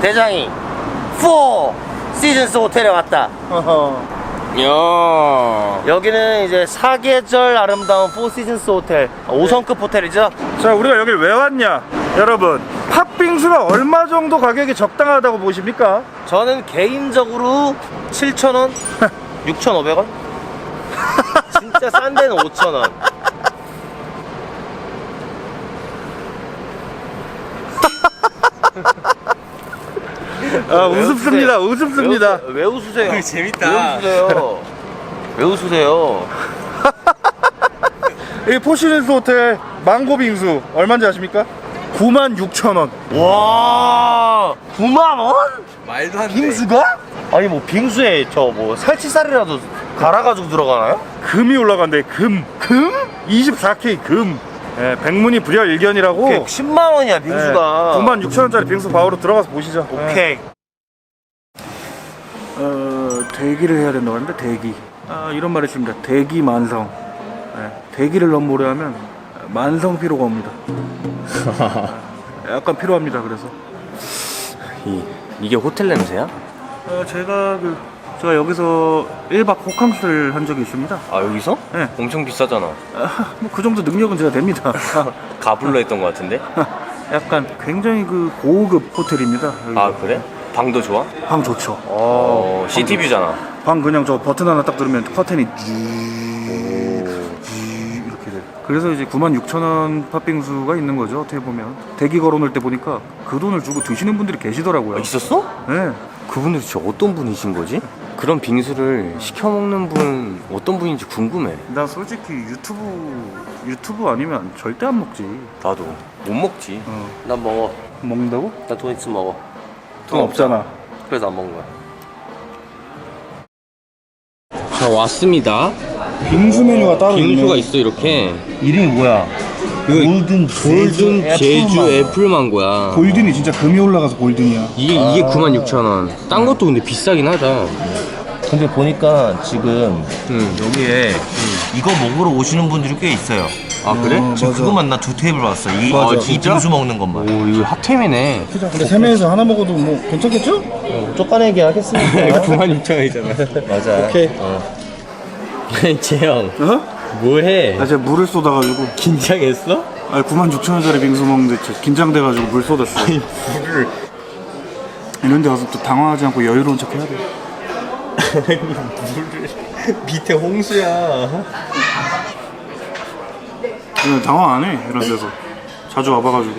대장이 4 시즌스 호텔에 왔다. 야. 여기는 이제 사계절 아름다운 4 시즌스 호텔 5성급 호텔이죠. 자 우리가 여길 왜 왔냐 여러분 팥빙수가 얼마 정도 가격이 적당하다고 보십니까? 저는 개인적으로 7,000원, 6,500원. 진짜 싼 데는 5,000원. 아 우습습니다 우습습니다 왜, 웃- 왜 웃 으세요? 재밌다. 왜 웃으세요? 왜 웃으세요? 이 포시즌스 호텔 망고 빙수 얼마인지 아십니까? 96,000원 와, 9만 원? 말도 안 돼. 빙수가? 아니 뭐 빙수에 저 뭐 살치살이라도 갈아가지고 들어가나요? 금이 올라간대 금 금? 24K 금 예, 백문이 불여일견이라고 그게 10만 원이야 빙수가. 96,000원짜리 빙수 바로 들어가서 보시죠 예. 오케이. 어, 대기를 해야 된다고 하는데 대기 아, 이런 말이 있습니다 대기 만성 예, 대기를 너무 오래 하면 만성 피로가 옵니다 예, 약간 필요합니다 그래서 이, 이게 호텔 냄새야? 어, 제가 그 제가 여기서 1박 호캉스를 한 적이 있습니다 아 여기서? 네. 엄청 비싸잖아. 아, 뭐그 정도 능력은 제가 됩니다 가불러 했던 것 같은데? 약간 굉장히 그 고급 호텔입니다 여기. 아 그래? 방도 좋아? 방 좋죠 어, 시티뷰잖아. 방 그냥 저 버튼 하나 딱 누르면 커튼이 쥐 이렇게 돼. 그래서 이제 96,000원 팥빙수가 있는 거죠 어떻게 보면 대기 걸어놓을 때 보니까 그 돈을 주고 드시는 분들이 계시더라고요. 아, 있었어? 네. 그분들 진짜 어떤 분이신 거지? 그런 빙수를 시켜 먹는 분 어떤 분인지 궁금해. 나 솔직히 유튜브 유튜브 아니면 절대 안 먹지. 나도 못 먹지. 어. 난 먹어. 먹는다고? 나돈 있으면 먹어. 돈 없잖아. 그래서 안 먹는 거야. 자 왔습니다. 빙수 메뉴가 따로 빙수가 있어 이렇게. 이름이 뭐야? 골든 골든 제주 애플망고야. 골든이 진짜 금이 올라가서 골든이야. 이게 이게 96,000원. 딴 것도 근데 비싸긴 하다. 근데 보니까 지금 응. 여기에 이거 먹으러 오시는 분들이 꽤 있어요. 아 그래? 어, 지금 맞아. 그것만 나 두 테이블 봤어. 이, 맞아. 이 진짜? 빙수 먹는 것만. 오 이거 핫템이네. 근데 세 명에서 하나 먹어도 뭐 괜찮겠죠? 쪼까내기 하겠습니까? 96,000원이잖아. 맞아. 오케이. 재영 어? 뭐해? 나 제가 물을 쏟아가지고 긴장했어? 아니 96,000원짜리 빙수 먹는데 진짜 긴장돼가지고 물 쏟았어. 물을 이런 데 가서 또 당황하지 않고 여유로운 척 해야 돼. 물을 밑에 홍수야. 그냥 당황 안 해, 이런 데서. 자주 와봐가지고.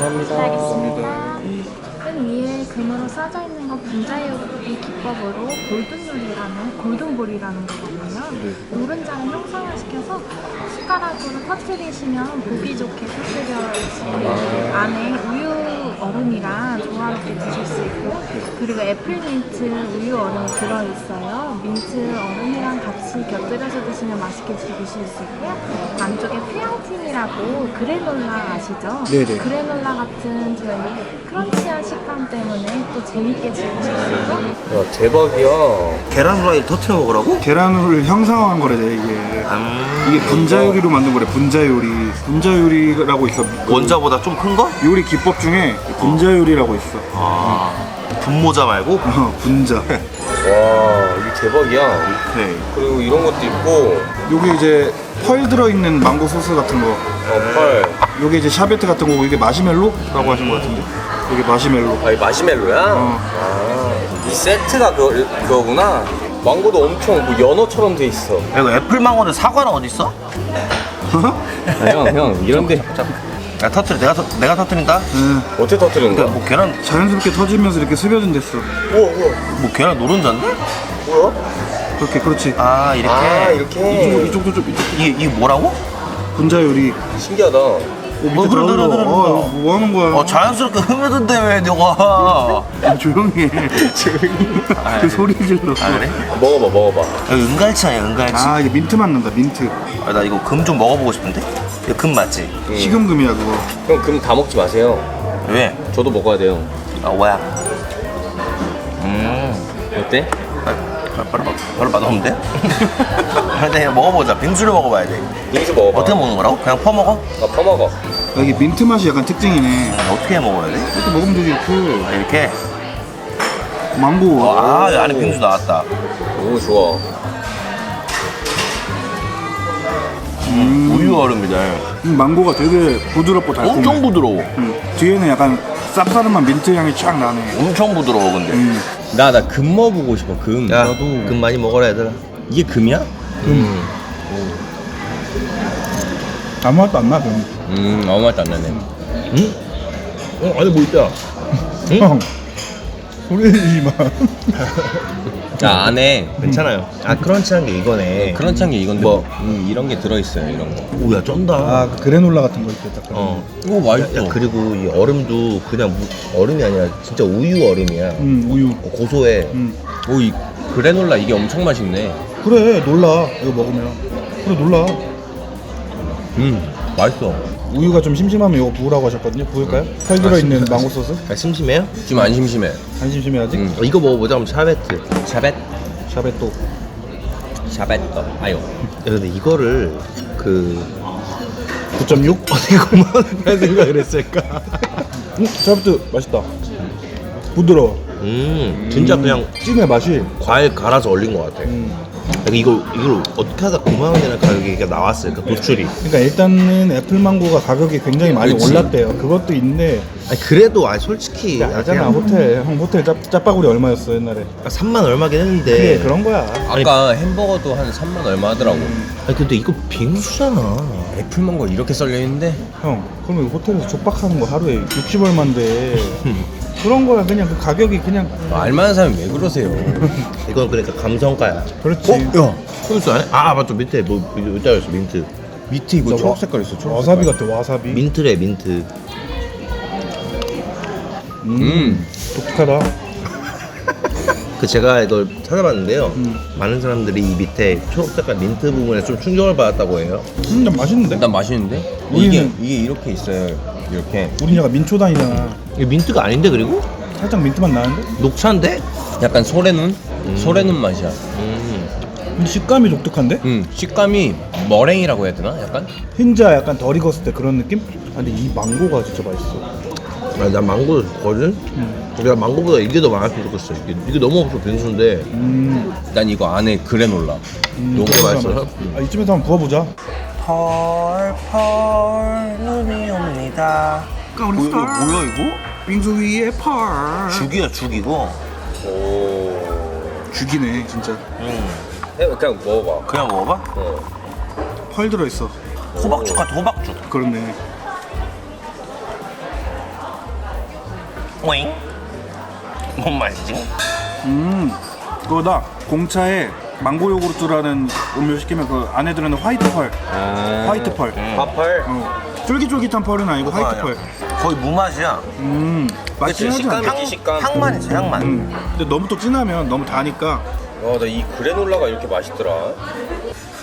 알겠습니다. 맨 위에 금으로 써져 있는 건 분자요리 기법으로 골든 요리라는 골든볼이라는 거거든요. 노른자를 형상화시켜서 숟가락으로 터트리시면 보기 좋게 터트려지고 안에 우유 얼음이랑 조화롭게 드실 수 있고 그리고 애플민트 우유 얼음이 들어있어요. 민트 얼음이랑 같이 곁들여서 드시면 맛있게 즐기실 수 있고요. 안쪽에 프양틴이라고 그래놀라 아시죠? 네네. 그래놀라 같은 저희 크런치한 식감 때문에 또 재밌게 즐기실 수 있고 야 대박이야. 계란 후라이를 터트려 먹으라고? 계란을 형상화한 거래, 이게. 이게 분자 요리로 만든 거래, 분자 요리. 분자 요리라고 있어. 원자보다 좀 큰 거? 요리 기법 중에 분자 요리라고 있어. 아, 분모자 말고? 어, 분자. 와 대박이야. 오케이. 그리고 이런 것도 있고 요게 이제 펄 들어있는 망고 소스 같은 거. 어, 펄. 요게 이제 샤베트 같은 거고, 이게 마시멜로라고 하신 거 같은데. 요게 마시멜로. 아, 이 마시멜로야? 어. 아, 이 세트가 그, 그거구나. 망고도 엄청 뭐 연어처럼 돼 있어. 야, 이거 애플 망고는 사과는 어디 있어? 아, 형, 형, 이런데 야 터트려. 내가 터, 내가 터트린다. 예. 어떻게 터뜨리는 거야? 뭐 계란 자연스럽게 터지면서 이렇게 스며든댔어. 우와, 우와. 뭐 계란 노른자인데? 뭐야? 그렇게, 그렇지. 아 이렇게. 아, 이렇게. 이쪽도 좀, 이쪽. 이게 이게 뭐라고? 분자 요리. 신기하다. 뭐 그래 그래 그래. 그래. 어, 뭐 하는 거야? 어 자연스럽게 흐르던데 왜 너가? 아, 조용히 해. 그 소리 질러. 아 그래? 먹어봐, 먹어봐. 여기 은갈치 아니야 은갈치. 아, 이게 민트 맛 난다, 민트. 아, 나 이거 금 좀 먹어보고 싶은데? 이거 금 맞지? 식용금이야, 그거. 형, 그럼 다 먹지 마세요. 왜? 저도 먹어야 돼요. 아 뭐야? 음, 어때? 아, 별로 맛- 별로 맛없는데? 근데 먹어보자. 빙수를 먹어봐야 돼. 빙수 먹어봐. 어떻게 먹는 거라고? 그냥 퍼 먹어? 아, 퍼먹어. 여기 민트 맛이 약간 특징이네. 어떻게 먹어야 돼? 이렇게 먹으면 되지 이렇게. 아, 이렇게? 망고. 아, 안에 빙수 나왔다. 너무 좋아. 우유 얼음이다. 음, 망고가 되게 부드럽고 달콤해. 엄청 부드러워. 음, 뒤에는 약간 쌉싸름한 민트 향이 쫙 나네. 엄청 부드러워, 근데. 음. 나 나 금 먹어보고 싶어. 금. 야, 나도 금 많이 먹어라, 얘들아. 이게 금이야? 아무 맛도 안 나, 그럼. 음 아무 맛도 안 나네. 응? 어, 안에 뭐 있다. 형. 마. 자 안에 괜찮아요. 아, 크런치한 게 이거네. 크런치한 게 이건데 뭐? 음, 이런 게 들어있어요. 이런 거. 오, 야, 쩐다. 아, 그 그래놀라 같은 거 있겠다. 어. 오 맛있어. 야, 그리고 이 얼음도 그냥 무- 얼음이 아니라 진짜 우유 얼음이야. 음, 우유. 어, 고소해. 음. 오이 그래놀라 이게 엄청 맛있네. 그래, 놀라. 이거 먹으면. 그래, 놀라. 음 맛있어. 우유가 좀 심심하면 이거 부으라고 하셨거든요. 부을까요? 펄 들어있는 망고 소스? 아, 심심해요? 지금 안 심심해. 안 심심해야지. 음. 어, 이거 먹어보자, 그럼 샤베트. 샤벳 샤베또. 더 아유. 야, 근데 이거를 그 9.6? 어떻게 그만 생각을 했을까? 음, 샤베트 맛있다. 부드러워. 음, 진짜 그냥 찜의 맛이. 과일 갈아서 얼린 것 같아. 음. 그러니까 이거 이걸 어떻게 하다 9만 원이나 가격이 나왔을까 도출이. 그러니까 일단은 애플망고가 가격이 굉장히 많이 그치. 올랐대요. 그것도 있는데 아니 그래도 아 솔직히 근데 알잖아 호텔 형 호텔 짭, 짜파구리 얼마였어 옛날에 3만 얼마긴 했는데. 그래 그런 거야 아까 햄버거도 한 3만 얼마 하더라고. 아니 근데 이거 빙수잖아. 애플망고 이렇게 썰려 있는데 형 그러면 호텔에서 족박하는 거 하루에 60 얼마인데 그런 거야 그냥 그 가격이 그냥 알만한 사람이 왜 그러세요? 이건 그러니까 감성가야. 그렇지 야, 소스 안 해? 아 맞다 밑에 뭐 있어 민트. 밑에 이거 나 초록 와- 색깔 있어. 초록 와사비 색깔. 같아 와사비 민트래 민트. 음. 독특하다 그 제가 이걸 찾아봤는데요. 음. 많은 사람들이 이 밑에 초록 색깔 민트 부분에 좀 충격을 받았다고 해요. 음 맛있는데? 난 맛있는데? 우리는- 이게 이게 이렇게 있어요. 이렇게. 우린 약간 민초단이잖아 이게 민트가 아닌데 그리고 살짝 민트만 나는데? 녹차인데? 약간 소래눈? 소래눈 맛이야. 음. 근데 식감이 독특한데? 음, 식감이 머랭이라고 해야 되나? 약간? 흰자 약간 덜 익었을 때 그런 느낌? 아, 근데 이 망고가 진짜 맛있어 아, 난 망고도 좋거든. 내가 망고보다 이게 더 많았으면 좋겠어. 이게, 이게 너무 없어 빙수인데. 음, 난 이거 안에 그래놀라. 음 너무 그래서 맛있어요? 아, 이쯤에서 한번 부어보자 펄펄 눈이 옵니다. 우리 뭐야, 이거 뭐야 이거? 빙수 위에 펄 죽이야 죽이고. 죽이네 진짜 음. 해, 그냥 먹어봐. 그냥 먹어봐. 펄 들어있어 호박죽 같아 호박죽. 그렇네 오잉? 뭔 맛이지? 음 그거다 공차에 망고 요구르트라는 음료 시키면 그 안에 들어있는 화이트 펄 화이트 펄 파펄. 어. 쫄깃쫄깃한 펄은 아니고 화이트 펄 거의 무맛이야. 음, 맛있긴 하지 않아? 식감이- 식감. 향만 있어 향만. 음. 근데 너무 또 진하면 너무 다니까 와, 나 이 그래놀라가 이렇게 맛있더라. 야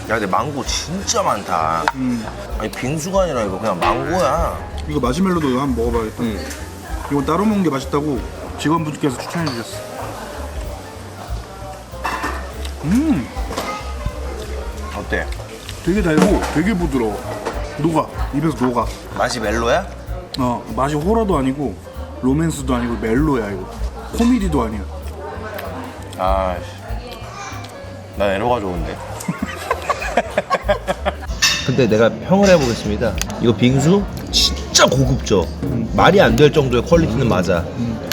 근데 망고 진짜 많다. 음. 아니 빙수가 아니라 이거 그냥 망고야. 이거 마시멜로도 한번 먹어봐야겠다 음. 이건 따로 먹는 게 맛있다고 직원분께서 추천해 주셨어 음. 어때? 되게 달고 되게 부드러워. 녹아. 입에서 녹아. 맛이 멜로야? 어 맛이 호러도 아니고 로맨스도 아니고 멜로야 이거. 코미디도 아니야. 아, 난 에로가 좋은데. 근데 내가 평을 해보겠습니다. 이거 빙수 진짜 고급져. 말이 안 될 정도의 퀄리티는 맞아.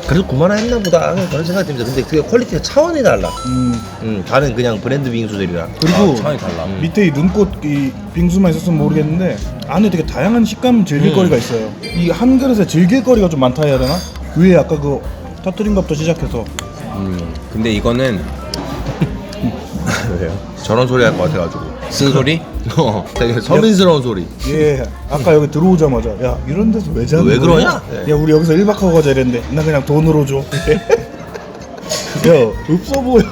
그래서 9만 원 했나 보다 그런 생각이 듭니다. 근데 그게 퀄리티가 차원이 달라. 음 음, 다른 그냥 브랜드 빙수들이랑. 그리고 아, 차이 달라. 음. 밑에 이 눈꽃 이 빙수만 있었으면 모르겠는데 안에 되게 다양한 식감 즐길 음. 거리가 있어요 이 한 그릇에 즐길 거리가 좀 많다 해야 되나? 위에 아까 그 터트린 것부터 시작해서 음. 근데 이거는 왜요? 저런 소리 할 것 같아가지고. 쓴 소리? 어, 되게 서민스러운 소리. 예 아까 여기 들어오자마자 야 이런 데서 왜 자는 왜 거야? 그러냐? 네. 야 우리 여기서 1박 하고 가자 이랬는데 나 그냥 돈으로 줘야 없어 보여.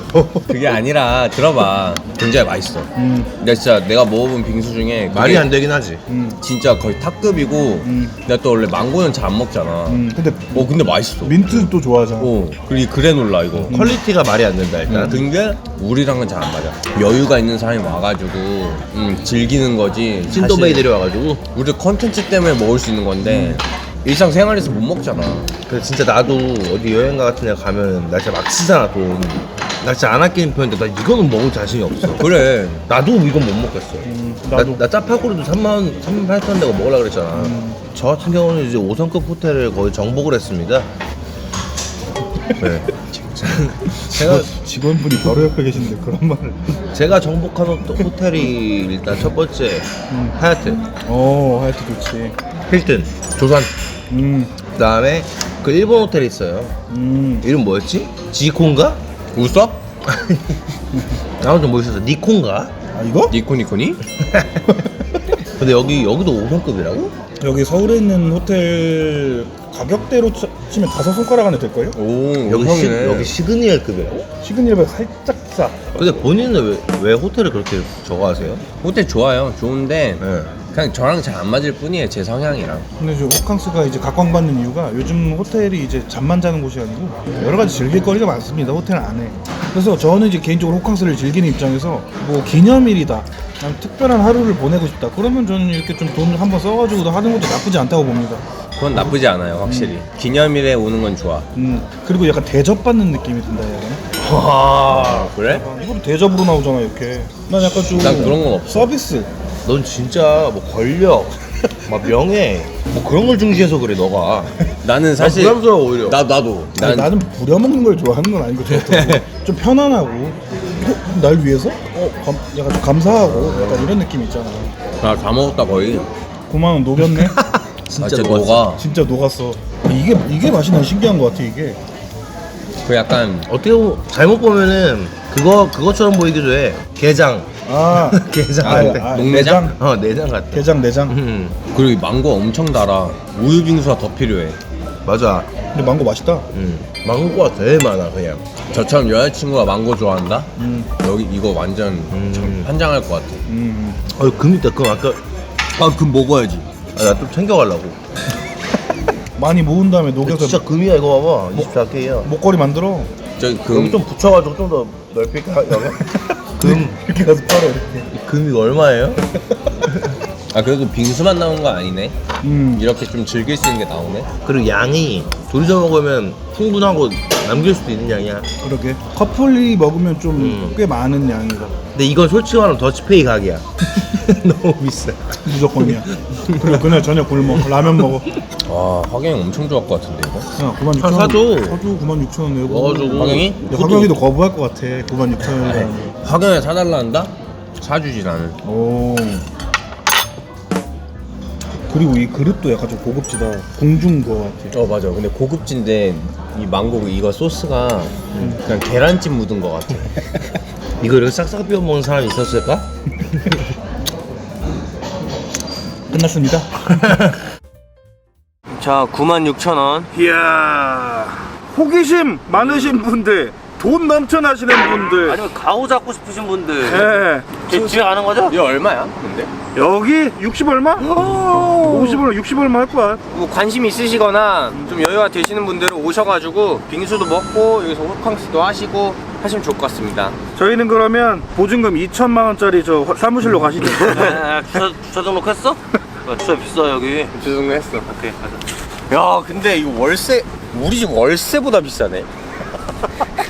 그게 아니라 들어봐. 굉장히 맛있어. 음, 근데 진짜 내가 먹어본 빙수 중에 말이 안 되긴 하지. 음, 진짜 거의 탑급이고 음. 내가 또 원래 망고는 잘 안 먹잖아. 음. 근데 어 근데 맛있어. 민트 또 좋아하잖아. 어 그리고 그래놀라 이거. 퀄리티가 말이 안 된다 일단. 근데 우리랑은 잘 안 맞아. 여유가 있는 사람이 와가지고 음, 즐기는 거지. 사실 와가지고. 우리 컨텐츠 때문에 먹을 수 있는 건데 일상생활에서 못 먹잖아 그래 진짜 나도 어디 여행 같은 데 가면 나 진짜 막 쓰잖아 돈. 나 진짜 안 아끼는 편인데 나 이거는 먹을 자신이 없어. 그래 나도 이건 못 먹겠어. 나, 나도. 나 짜파구리도 3만 3만 8천 원 내고 먹으려고 그랬잖아. 저 같은 경우는 이제 5성급 호텔을 거의 정복을 했습니다. 네. 제가 직원분이 바로 옆에 계신데 그런 말을 제가 정복한 호- 호텔이 일단 첫 번째 하얏트, 어 하여튼 좋지 힐튼, 조선. 음, 그 다음에 그 일본 호텔이 있어요. 음. 이름 뭐였지? 지콘가? 웃어? 아무튼 뭐 있었어? 니콘가? 아 이거? 니코니코니? 근데 여기 여기도 5성급이라고? 여기 서울에 있는 호텔 가격대로 치- 치면 다섯 손가락 안에 될걸요? 오 여기 시, 음성이네. 여기 시그니엘급이라고? 시그니엘보다 살짝 싸 근데 본인은 왜, 왜 호텔을 그렇게 저거 하세요? 호텔 좋아요 좋은데 네. 그냥 저랑 잘 안 맞을 뿐이에요 제 성향이랑. 근데 이제 호캉스가 이제 각광받는 이유가 요즘 호텔이 이제 잠만 자는 곳이 아니고 여러 가지 즐길 거리가 많습니다 호텔 안에. 그래서 저는 이제 개인적으로 호캉스를 즐기는 입장에서 뭐 기념일이다 난 특별한 하루를 보내고 싶다. 그러면 저는 이렇게 좀돈 한번 써가지고도 하는 것도 나쁘지 않다고 봅니다. 그건 나쁘지 않아요 확실히. 기념일에 오는 건 좋아. 음 그리고 약간 대접받는 느낌이 든다 약간. 아 그래? 이것도 대접으로 나오잖아 이렇게. 난 약간 좀 난 그런 건 없어. 서비스 넌 진짜 뭐 권력, 막 명예, 뭐 그런 걸 중시해서 그래 너가. 나는 난 사실 부담스러워 오히려. 나 나도. 아니, 난 나는 부려먹는 걸 좋아하는 건 아니고 저도. 좀 편안하고. 어, 날 위해서? 어, 감, 약간 좀 감사하고 약간 이런 느낌 있잖아. 나 다 먹었다 거의. 9만 원 녹였네? 진짜, 진짜 녹아? 진짜 녹았어. 이게 이게 맛이 난 신기한 것 같아 이게. 그 약간 어떻게 보면 잘못 보면은 그거 그것처럼 보이기도 해. 게장. 아 게장 아, 같아. 아, 녹내장? 내장 어 내장 같아. 게장 내장 음 그리고 이 망고 엄청 달아 우유 빙수가 더 필요해 맞아. 근데 망고 맛있다 음 망고가 되게 많아 그냥. 저처럼 여자친구가 망고 좋아한다? 음, 여기 이거 완전 음. 환장할 것 같아 음. 어 금이다 금 아까 아 그럼 먹어야지 아, 나 좀 챙겨가려고. 많이 모은 다음에 녹여서 진짜 금이야 이거 봐봐. 24K야. 목걸이 만들어 저기 여기 금 좀 붙여가지고 좀 더 넓힐까 여기? 금 이렇게 가서 팔아 이렇게 금이 얼마예요? 아 그래도 빙수만 나온 거 아니네 음. 이렇게 좀 즐길 수 있는 게 나오네 그리고 양이 둘이서 먹으면 풍분하고 남길 수도 있는 양이야. 그러게 커플이 먹으면 좀꽤 음. 많은 양이다 근데 이건 솔직히 말하면 더치페이 가게야. 너무 비싸. 무조건이야 그리고 그날 저녁 굶어 라면 먹어 와 화경이 엄청 좋아할 것 같은데 이거 야 9만 6천 아, 원 사줘. 사줘 9만 6천 원 내고 먹어주고. 화경이? 근데 화경이도 거부할 것 같아 9만 6천 원이라는 화경이 사달라 한다? 사주지 나는 오 그리고 이 그릇도 약간 좀 고급지다. 공중 거 같아 어 맞아. 근데 고급진데 이 망고 이거 소스가 그냥 계란찜 묻은 것 같아. 이거 이렇게 싹싹 비워 먹는 사람이 있었을까? 끝났습니다. 자 96,000원. 이야. 호기심 많으신 분들 돈 넘쳐나시는 분들 아니면 가오 잡고 싶으신 분들 예. 제 집에 가는 거죠? 이거 얼마야 근데? 여기 60 얼마? 50 얼마 60 얼마 할 거야 뭐 관심 있으시거나 좀 여유가 되시는 분들은 오셔가지고 빙수도 먹고 여기서 호캉스도 하시고 하시면 좋을 것 같습니다 저희는 그러면 보증금 2천만 원짜리 저 화- 사무실로 가시죠 아, 주차, 주차 등록했어? 야, 주차 비싸 여기 조정도 했어 오케이 가자 야 근데 이거 월세 우리 집 월세보다 비싸네